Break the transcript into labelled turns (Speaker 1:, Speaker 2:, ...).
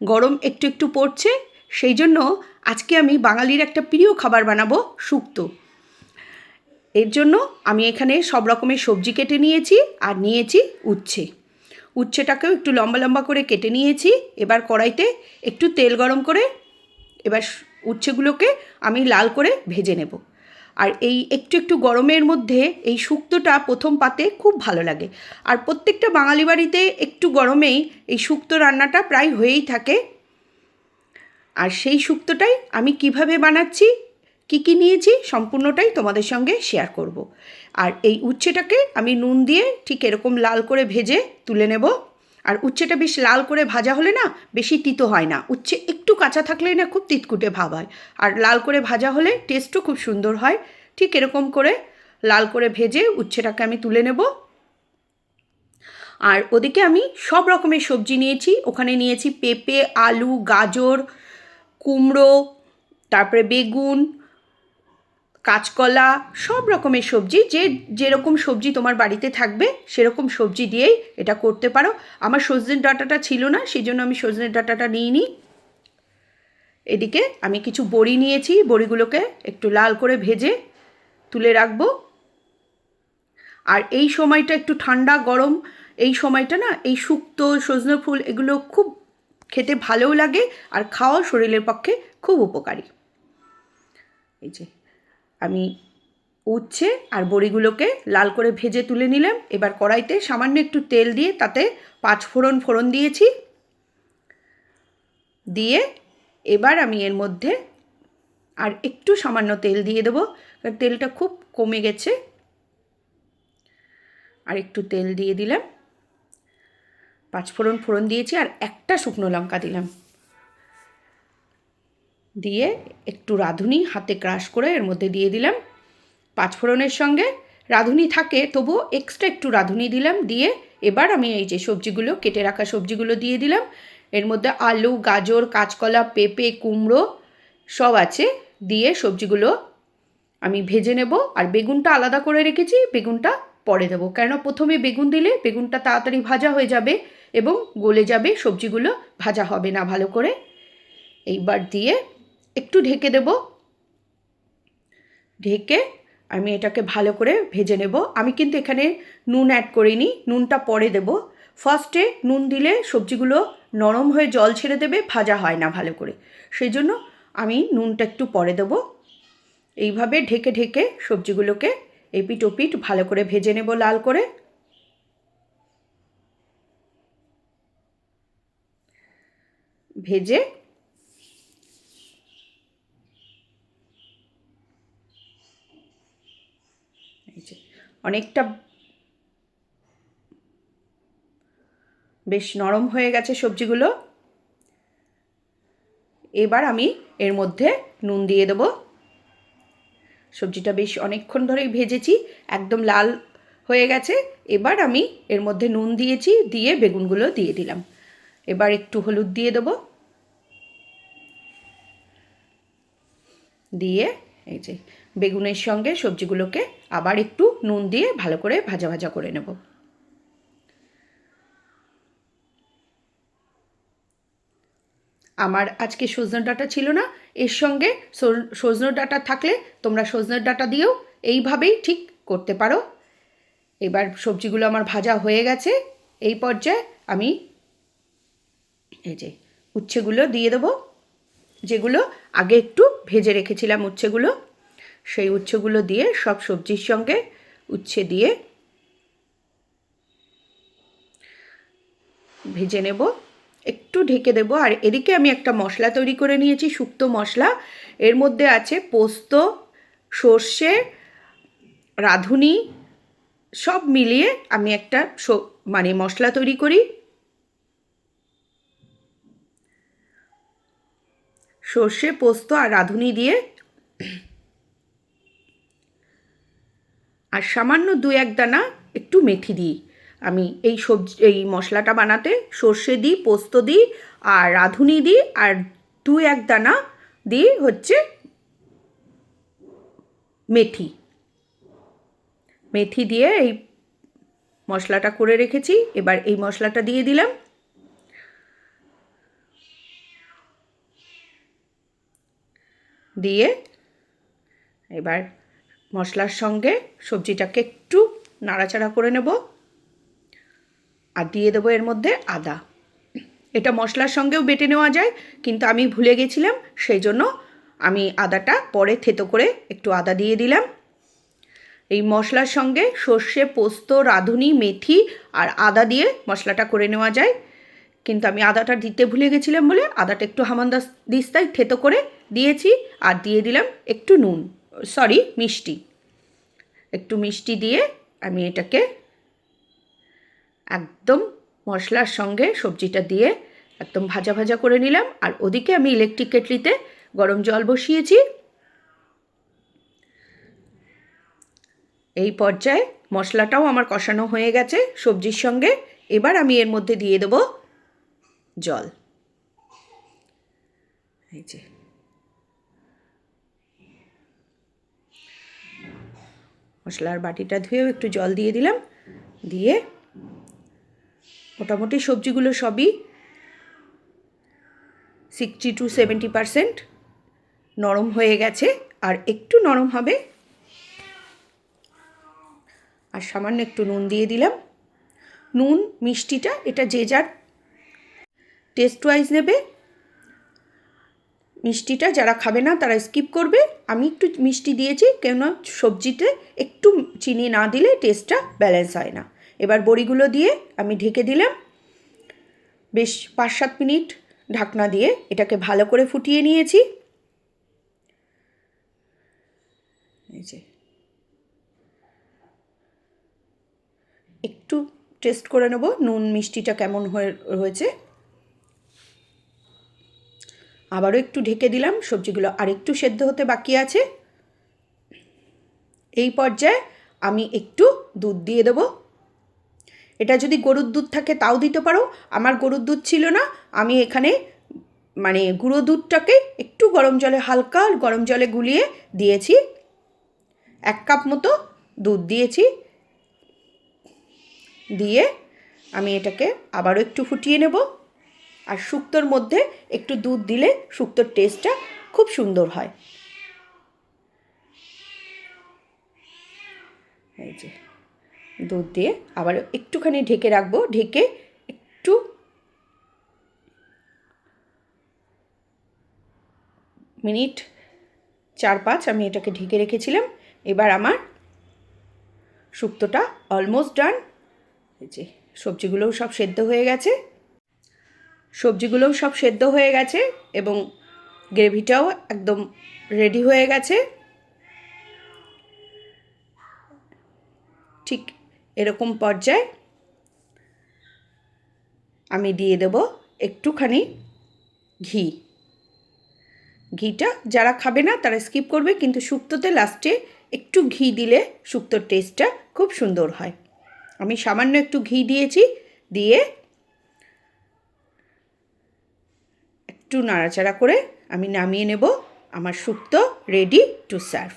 Speaker 1: গরম একটু একটু পড়ছে, সেই জন্য আজকে আমি বাঙালির একটা প্রিয় খাবার বানাবো শুক্তো। এর জন্য আমি এখানে সব রকমের সবজি কেটে নিয়েছি আর নিয়েছি উচ্ছে। উচ্ছেটাকেও একটু লম্বা লম্বা করে কেটে নিয়েছি, এবার কড়াইতে একটু তেল গরম করে এবার উচ্ছেগুলোকে আমি লাল করে ভেজে নেব। আর এই একটু একটু গরমের মধ্যে এই শুক্তোটা প্রথম পাতে খুব ভালো লাগে। আর প্রত্যেকটা বাঙালি বাড়িতে একটু গরমেই এই শুক্তো রান্নাটা প্রায় হয়েই থাকে। আর সেই শুক্তোটাই আমি কীভাবে বানাচ্ছি, কি কি নিয়েছি সম্পূর্ণটাই তোমাদের সঙ্গে শেয়ার করব। আর এই উচ্ছেটাকে আমি নুন দিয়ে ঠিক এরকম লাল করে ভেজে তুলে নেব। আর উচ্ছেটা বেশ লাল করে ভাজা হলে না বেশি তিতো হয় না। উচ্ছে একটু কাঁচা থাকলে না খুব তিতকুটে ভাব হয়। আর লাল করে ভাজা হলে টেস্টও খুব সুন্দর হয়। ঠিক এরকম করে লাল করে ভেজে উচ্ছেটাকে আমি তুলে নেব। আর ওদিকে আমি সব রকমের সবজি নিয়েছি। ওখানে নিয়েছি পেঁপে, আলু, গাজর, কুমড়ো, তারপরে বেগুন কাঁচকলা, সব রকমের সবজি, যে যেরকম সবজি তোমার বাড়িতে থাকবে, সেরকম সবজি দিয়েই এটা করতে পারো। আমার সজনের ডাঁটাটা ছিল না সেই জন্য আমি সজনের ডাঁটাটা নিইনি। এদিকে আমি কিছু বড়ি নিয়েছি, বড়িগুলোকে একটু লাল করে ভেজে তুলে রাখব। আর এই সময়টা একটু ঠান্ডা, গরম, এই সময়টা না, এই শুক্তো, সজনে ফুল এগুলো খুব খেতে ভালোও লাগে আর খাওয়াও শরীরের পক্ষে খুব উপকারী। এই যে। আমি উচ্ছে আর বড়িগুলোকে লাল করে ভেজে তুলে নিলাম। এবার কড়াইতে সামান্য একটু তেল দিয়ে তাতে পাঁচ ফোড়ন ফোড়ন দিয়েছি। দিয়ে এবার আমি এর মধ্যে আর একটু সামান্য তেল দিয়ে দেবো, কারণ তেলটা খুব কমে গেছে। আর একটু তেল দিয়ে দিলাম। পাঁচ ফোড়ন ফোড়ন দিয়েছি আর একটা শুকনো লঙ্কা দিলাম। দিয়ে একটু রাঁধুনি, হাতে ক্রাশ করে এর মধ্যে দিয়ে দিলাম। পাঁচ ফোড়নের সঙ্গে রাঁধুনি থাকে তবুও এক্সট্রা একটু রাঁধুনি দিলাম, দিয়ে এবার আমি এই যে সবজিগুলো, কেটে রাখা সবজিগুলো দিয়ে দিলাম। এর মধ্যে আলু, গাজর, কাঁচকলা, পেঁপে, কুমড়ো সব আছে, দিয়ে সবজিগুলো আমি ভেজে নেব। আর বেগুনটা আলাদা করে রেখেছি, বেগুনটা পরে দেবো। কেন? প্রথমে বেগুন দিলে বেগুনটা তাড়াতাড়ি ভাজা হয়ে যাবে এবং গলে যাবে, সবজিগুলো ভাজা হবে না ভালো করে। এইবার দিয়ে একটু ঢেকে দেব। ঢেকে আমি এটাকে ভালো করে ভেজে নেব। আমি কিন্তু এখানে নুন অ্যাড করিনি, নুনটা পরে দেব। ফার্স্টে নুন দিলে সবজিগুলো নরম হয়ে জল ছেড়ে দেবে, ভাজা হয় না ভালো করে। সেই জন্য আমি নুনটা একটু পরে দেব। এইভাবে ঢেকে ঢেকে সবজিগুলোকে এপিট ওপিট ভালো করে ভেজে নেব লাল করে। ভেজে অনেকটা বেশ নরম হয়ে গেছে সবজিগুলো। এবার আমি এর মধ্যে নুন দিয়ে দেব। সবজিটা বেশ অনেকক্ষণ ধরেই ভেজেছি, একদম লাল হয়ে গেছে। এবার আমি এর মধ্যে নুন দিয়েছি, দিয়ে বেগুনগুলো দিয়ে দিলাম। এবার একটু হলুদ দিয়ে দেবো। দিয়ে এই যে বেগুনের সঙ্গে সবজিগুলোকে আবার একটু নুন দিয়ে ভালো করে ভাজা ভাজা করে নেব। আমার আজকে সজনের ডাটা ছিল না, এর সঙ্গে সজনের ডাটা থাকলে তোমরা সজনের ডাটা দিয়েও এইভাবেই ঠিক করতে পারো। এবার সবজিগুলো আমার ভাজা হয়ে গেছে, এই পর্যায়ে আমি এই যে উচ্ছেগুলো দিয়ে দেবো, যেগুলো আগে একটু ভেজে রেখেছিলাম উচ্ছেগুলো। সেই উচ্ছেগুলো দিয়ে সব সবজির সঙ্গে উচ্ছে দিয়ে ভেজে নেব। একটু ঢেকে দেব। আর এদিকে আমি একটা মশলা তৈরি করে নিয়েছি, শুক্তো মশলা। এর মধ্যে আছে পোস্ত, সর্ষে, রাঁধুনি, সব মিলিয়ে আমি একটা মানে মশলা তৈরি করি। সর্ষে, পোস্ত আর রাঁধুনি দিয়ে আর সামান্য দু এক দানা একটু মেথি দিই। আমি এই সবজি, এই মশলাটা বানাতে সর্ষে দিই, পোস্ত দিই আর রাঁধুনি দিই আর দু এক দানা দিই হচ্ছে মেথি। মেথি দিয়ে এই মশলাটা করে রেখেছি। এবার এই মশলাটা দিয়ে দিলাম। দিয়ে এবার মশলার সঙ্গে সবজিটাকে একটু নাড়াচাড়া করে নেব আর দিয়ে দেবো এর মধ্যে আদা। এটা মশলার সঙ্গেও বেটে নেওয়া যায়, কিন্তু আমি ভুলে গেছিলাম, সেই জন্য আমি আদাটা পরে থেতো করে একটু আদা দিয়ে দিলাম। এই মশলার সঙ্গে সর্ষে, পোস্ত, রাঁধুনি, মেথি আর আদা দিয়ে মশলাটা করে নেওয়া যায়। কিন্তু আমি আদাটা দিতে ভুলে গেছিলাম বলে আদাটা একটু হামানদাস দিস্তায় থেতো করে দিয়েছি আর দিয়ে দিলাম একটু নুন, সরি মিষ্টি। একটু মিষ্টি দিয়ে আমি এটাকে একদম মশলার সঙ্গে সবজিটা দিয়ে একদম ভাজা ভাজা করে নিলাম। আর ওদিকে আমি ইলেকট্রিক কেটলিতে গরম জল বসিয়েছি। এই পর্যায়ে মশলাটাও আমার কষানো হয়ে গেছে সবজির সঙ্গে। এবার আমি এর মধ্যে দিয়ে দেবো জল। এই যে। মশলার বাটিটা ধুয়েও একটু জল দিয়ে দিলাম। দিয়ে মোটামুটি সবজিগুলো সবই সিক্সটি টু সেভেন্টি পারসেন্ট নরম হয়ে গেছে। আর একটু নরম হবে। আর সামান্য একটু নুন দিয়ে দিলাম। নুন, মিষ্টিটা, এটা যে যার টেস্ট ওয়াইজ নেবে। মিষ্টিটা যারা খাবে না, তারা স্কিপ করবে। আমি একটু মিষ্টি দিয়েছি, কেননা সবজিতে একটু চিনি না দিলে টেস্টটা ব্যালেন্স হয় না। এবার বড়িগুলো দিয়ে আমি ঢেকে দিলাম। বেশ পাঁচ সাত মিনিট ঢাকনা দিয়ে এটাকে ভালো করে ফুটিয়ে নিয়েছি। একটু টেস্ট করে নেব, নুন মিষ্টিটা কেমন হয়ে, হয়েছে। আবারও একটু ঢেকে দিলাম, সবজিগুলো আর একটু সেদ্ধ হতে বাকি আছে। এই পর্যায়ে আমি একটু দুধ দিয়ে দেবো। এটা যদি গরুর দুধ থাকে তাও দিতে পারো, আমার গরুর দুধ ছিল না, আমি এখানে মানে গুঁড়ো দুধটাকে একটু গরম জলে হালকা গরম জলে গুলিয়ে দিয়েছি। এক কাপ মতো দুধ দিয়েছি। দিয়ে আমি এটাকে আবারও একটু ফুটিয়ে নেব। আর শুক্তোর মধ্যে একটু দুধ দিলে শুক্তোর টেস্টটা খুব সুন্দর হয়। এই যে, দুধ দিয়ে আবার একটুখানি ঢেকে রাখব, ঢেকে একটু মিনিট চার পাঁচ আমি এটাকে ঢেকে রেখেছিলাম। এবার আমার শুক্তোটা অলমোস্ট ডান এই যে, সবজিগুলোও সব সেদ্ধ হয়ে গেছে। সবজিগুলোও সব সেদ্ধ হয়ে গেছে এবং গ্রেভিটাও একদম রেডি হয়ে গেছে। ঠিক এরকম পর্যায়ে আমি দিয়ে দেব একটুখানি ঘি। ঘিটা যারা খাবে না তারা স্কিপ করবে, কিন্তু শুক্তোতে লাস্টে একটু ঘি দিলে শুক্তোর টেস্টটা খুব সুন্দর হয়। আমি সামান্য একটু ঘি দিয়েছি, দিয়ে একটু নাড়াচাড়া করে আমি নামিয়ে নেব আমার শুক্তো রেডি টু সার্ভ।